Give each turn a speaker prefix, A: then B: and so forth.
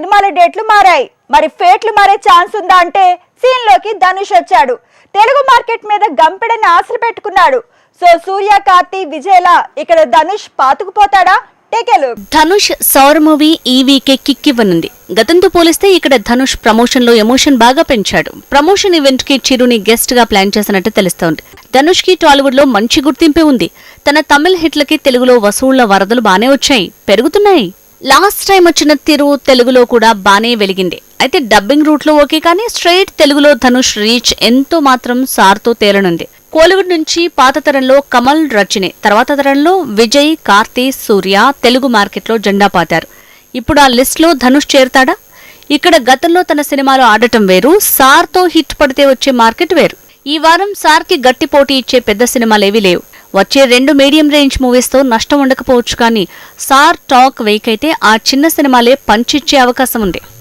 A: సినిమాల డేట్లు మారాయి. మరి ఫేట్లు మారే ఛాన్స్ ఉందా అంటే సీన్లోకి ధనుష్ వచ్చాడు. తెలుగు మార్కెట్ మీద గంపెడని ఆశలు పెట్టుకున్నాడు. సో సూర్య కార్తి విజయలా ఇక్కడ ధనుష్ పాతుకుపోతాడా?
B: ధనుష్ సౌర్ మూవీ ఈ వీకే కిక్ ఇవ్వనుంది. గతంతో పోలిస్తే ఇక్కడ ధనుష్ ప్రమోషన్లో ఎమోషన్ బాగా పెంచాడు. ప్రమోషన్ ఈవెంట్కి చిరుని గెస్ట్గా ప్లాన్ చేసినట్టు తెలుస్తోంది. ధనుష్కి టాలీవుడ్లో మంచి గుర్తింపే ఉంది. తన తమిళ హిట్లకి తెలుగులో వసూళ్ళ వరదలు బానే వచ్చాయి. పెరుగుతున్నాయి. లాస్ట్ టైం వచ్చిన తిరు తెలుగులో కూడా బానే వెలిగింది. అయితే డబ్బింగ్ రూట్లో ఓకే కానీ స్ట్రైట్ తెలుగులో ధనుష్ రీచ్ ఎంతో మాత్రం సార్తో తేలనుంది. కోలీవుడ్ నుంచి పాత తరంలో కమల్ రచనే తర్వాత తరంలో విజయ్ కార్తీ సూర్య తెలుగు మార్కెట్లో జెండా పాతారు. ఇప్పుడు ఆ లిస్ట్లో ధనుష్ చేరుతాడా? ఇక్కడ గతంలో తన సినిమాలు ఆడటం వేరు సార్తో హిట్ పడితే వచ్చే మార్కెట్ వేరు. ఈ వారం సార్కి గట్టి పోటీ ఇచ్చే పెద్ద సినిమాలేవీ లేవు. వచ్చే రెండు మీడియం రేంజ్ మూవీస్తో నష్టం ఉండకపోవచ్చు కానీ సార్ టాక్ వెయికైతే ఆ చిన్న సినిమాలే పంచిచ్చే అవకాశం ఉంది.